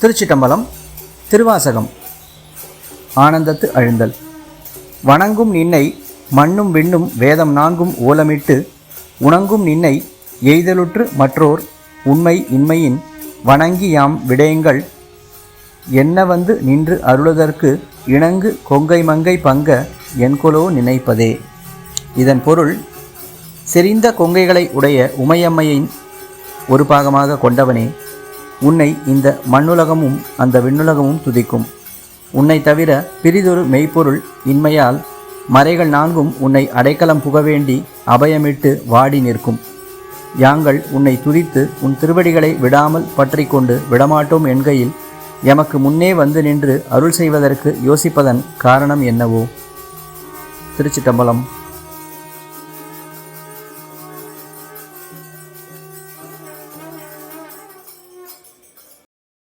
திருச்சிட்டம்பலம் திருவாசகம். ஆனந்தத்து அழுந்தல். வணங்கும் நின்னை மண்ணும் விண்ணும் வேதம் நான்கும் ஓலமிட்டு உணங்கும் நின்னை எய்தலுற்று மற்றோர் உண்மை இன்மையின் வணங்கி யாம் விடயங்கள் என்ன வந்து நின்று அருளுதற்கு இணங்கு கொங்கை மங்கை பங்க என்கொலோ நினைப்பதே. இதன் பொருள் செறிந்த கொங்கைகளை உடைய உமையம்மையின் ஒரு பாகமாக கொண்டவனே. உன்னை இந்த மண்ணுலகமும் அந்த விண்ணுலகமும் துதிக்கும். உன்னை தவிர பிரிதொரு மெய்ப்பொருள் இன்மையால் மறைகள் நான்கும் உன்னை அடைக்கலம் புக வேண்டி அபயமிட்டு வாடி நிற்கும். யாங்கள் உன்னை துதித்து உன் திருவடிகளை விடாமல் பற்றிக்கொண்டு விடமாட்டோம் என்கையில் எமக்கு முன்னே வந்து நின்று அருள் செய்வதற்கு யோசிப்பதன் காரணம் என்னவோ? திருச்சிட்டம்பலம்.